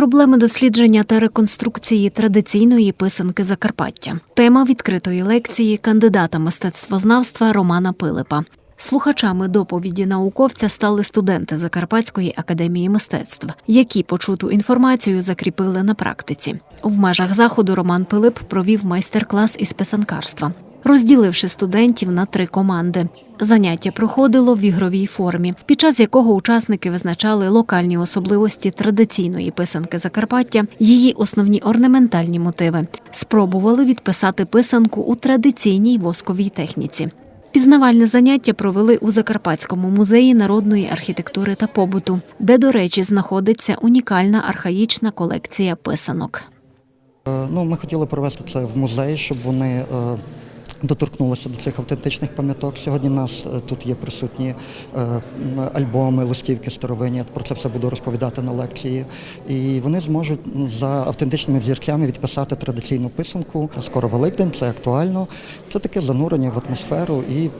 Проблеми дослідження та реконструкції традиційної писанки Закарпаття. Тема відкритої лекції кандидата мистецтвознавства Романа Пилипа. Слухачами доповіді науковця стали студенти Закарпатської академії мистецтв, які почуту інформацію закріпили на практиці. В межах заходу Роман Пилип провів майстер-клас із писанкарства, розділивши студентів на три команди. Заняття проходило в ігровій формі, під час якого учасники визначали локальні особливості традиційної писанки Закарпаття, її основні орнаментальні мотиви, спробували відписати писанку у традиційній восковій техніці. Пізнавальне заняття провели у Закарпатському музеї народної архітектури та побуту, де, до речі, знаходиться унікальна архаїчна колекція писанок. Е, Ну, ми хотіли провести це в музеї, щоб вони доторкнулися до цих автентичних пам'яток. Сьогодні у нас е, тут є присутні е, альбоми, листівки старовинні. Я про це все буду розповідати на лекції. І вони зможуть за автентичними взірцями відписати традиційну писанку. Скоро Великдень, це актуально. Це таке занурення в атмосферу і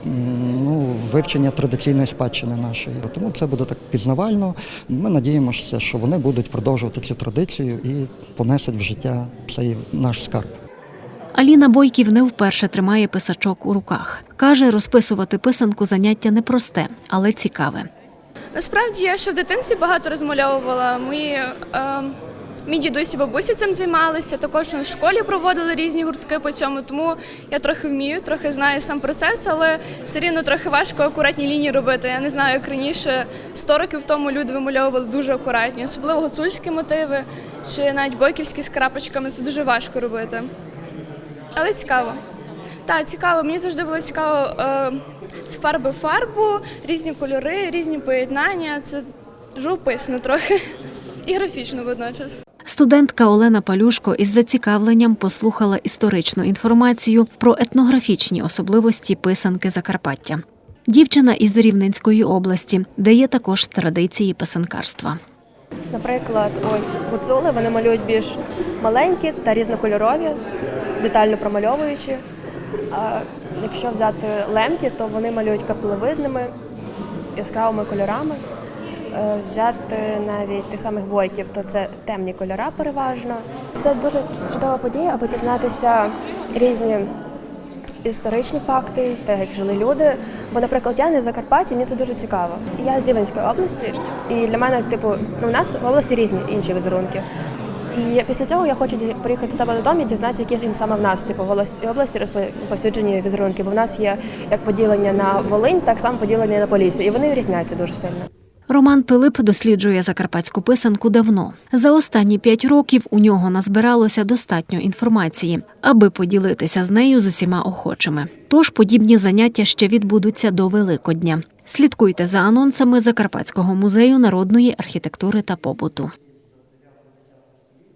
ну, вивчення традиційної спадщини нашої. Тому це буде так пізнавально. Ми надіємося, що вони будуть продовжувати цю традицію і понесуть в життя цей наш скарб. Аліна Бойків не вперше тримає писачок у руках. Каже, розписувати писанку заняття непросте, але цікаве. Насправді я ще в дитинстві багато розмальовувала. Мої, е, мій дідусь і бабусі цим займалися. Також в школі проводили різні гуртки по цьому, тому я трохи вмію, трохи знаю сам процес, але все рівно трохи важко акуратні лінії робити. Я не знаю, як раніше 100 років тому люди вимальовували дуже акуратні, особливо гуцульські мотиви чи навіть бойківські з крапочками. Це дуже важко робити. Але цікаво. Так, цікаво. Мені завжди було цікаво е, з фарби в фарбу, різні кольори, різні поєднання. Це живописно трохи і графічно водночас. Студентка Олена Палюшко із зацікавленням послухала історичну інформацію про етнографічні особливості писанки Закарпаття. Дівчина із Рівненської області, де є також традиції писанкарства. Наприклад, ось гуцули вони малюють більш маленькі та різнокольорові, детально промальовуючи. А якщо взяти лемкі, то вони малюють каплевидними, яскравими кольорами. Е, Взяти навіть тих самих бойків, то це темні кольора переважно. Це дуже чудова подія, аби дізнатися різні історичні факти, те, як жили люди. Бо, наприклад, я не з Закарпаття, мені це дуже цікаво. Я з Рівненської області, і для мене, типу, ну, у нас в області різні інші візерунки. І після цього я хочу приїхати себе додому і дізнатися, які їм саме в нас, типу, в області, розповсюджені візерунки. Бо в нас є як поділення на Волинь, так само поділення на Полісся. І вони різняться дуже сильно. Роман Пилип досліджує закарпатську писанку давно. За останні п'ять років у нього назбиралося достатньо інформації, аби поділитися з нею з усіма охочими. Тож подібні заняття ще відбудуться до Великодня. Слідкуйте за анонсами Закарпатського музею народної архітектури та побуту.